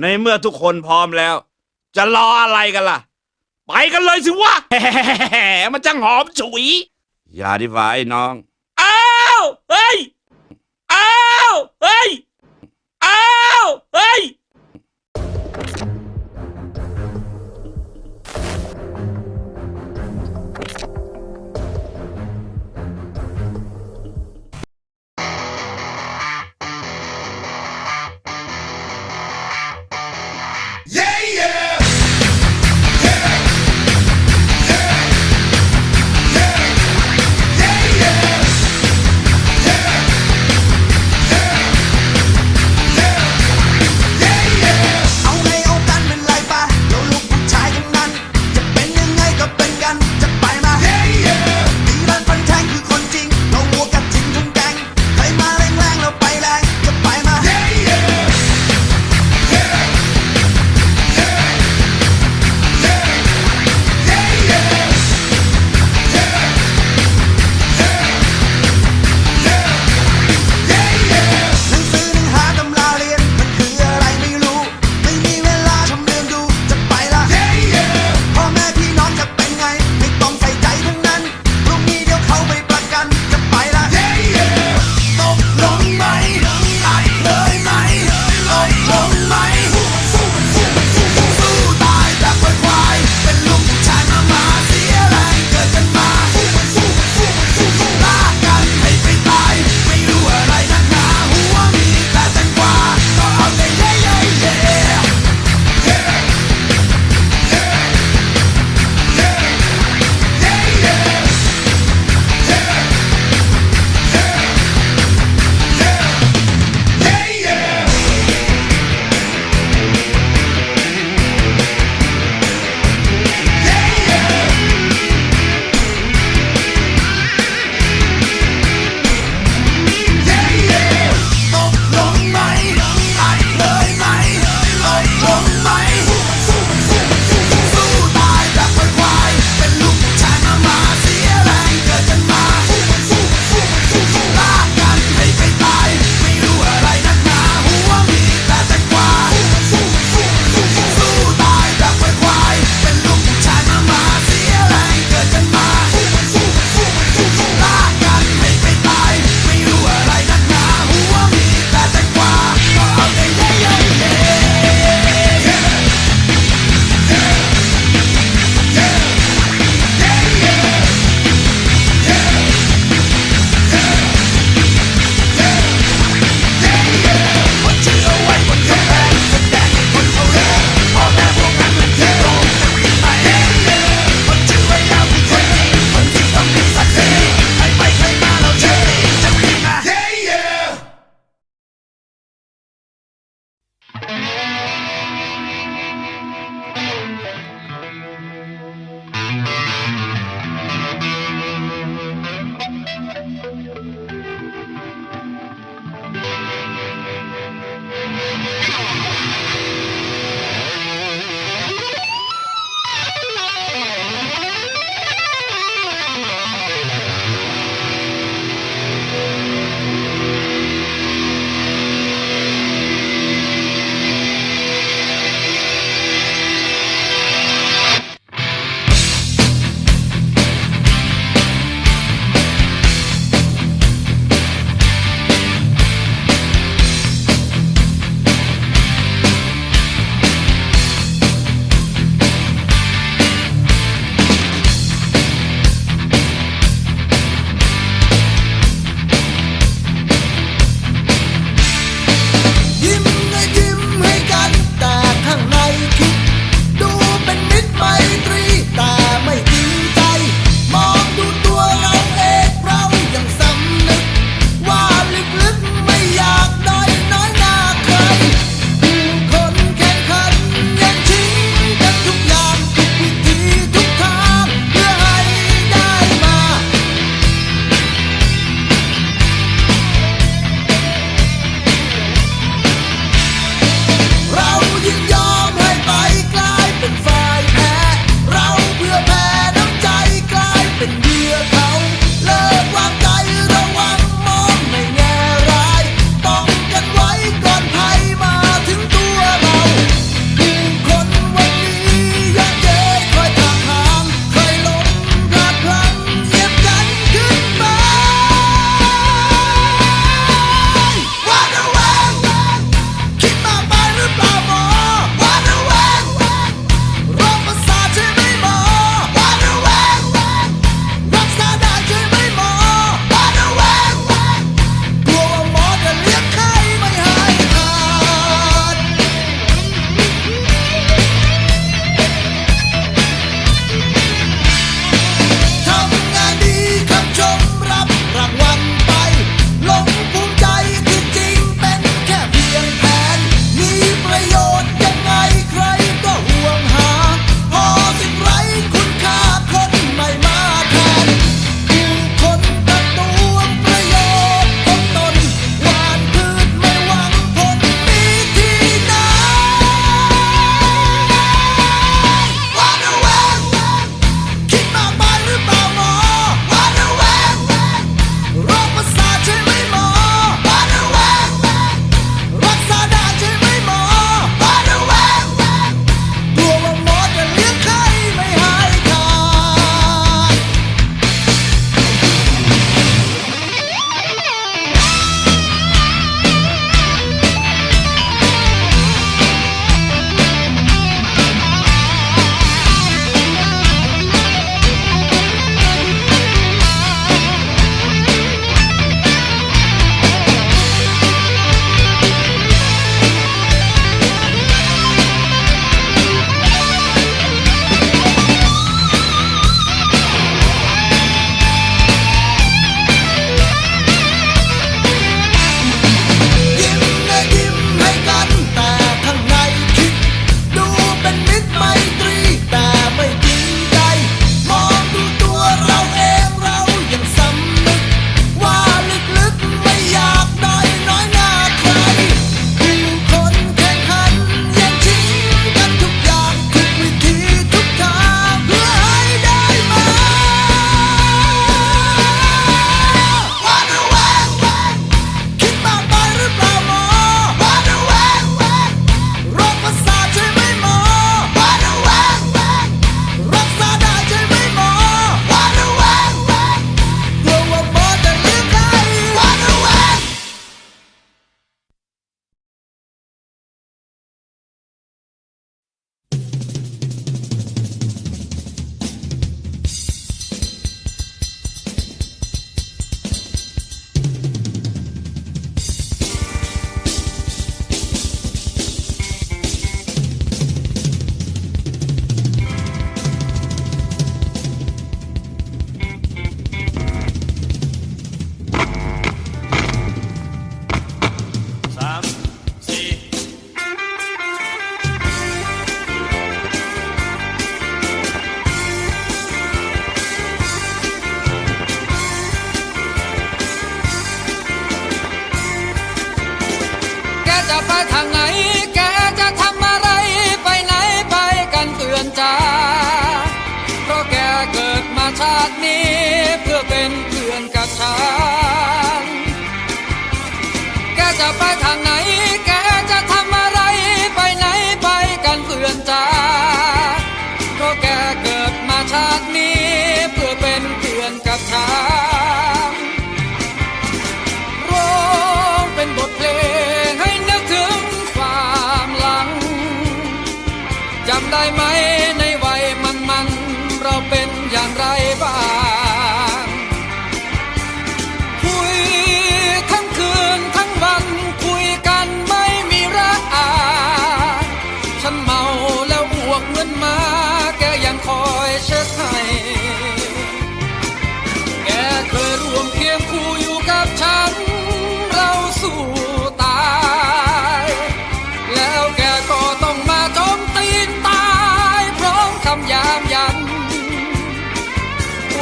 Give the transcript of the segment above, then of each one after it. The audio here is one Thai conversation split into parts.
ในเมื่อทุกคนพร้อมแล้ว จะรออะไรกันล่ะ ไปกันเลยสิวะมันจังหอมฉุย อย่าดีฝ่าไอ้น้อง อ้าว เฮ้ย อ้าว เฮ้ย อ้าว เฮ้ย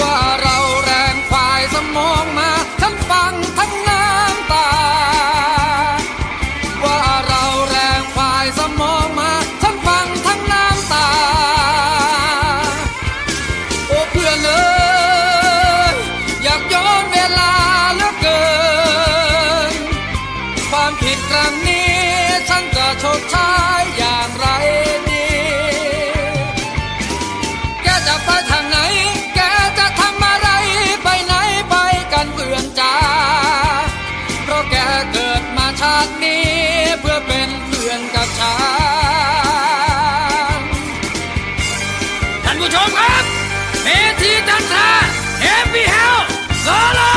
ว่าเราแรงควายสมองมาทั้งฟังทั้งน้ำตา ว่าเราแรงควายสมองมาทั้งฟังทั้งน้ำตา โอ้เพื่อนเอยอยากย้อนเวลาเหลือเกิน ความผิดครั้งนี้ฉันจะชดใช้อย่างไร ท่านผู้ชมครับเมทีจันทราเอฟบีเฮลโซลา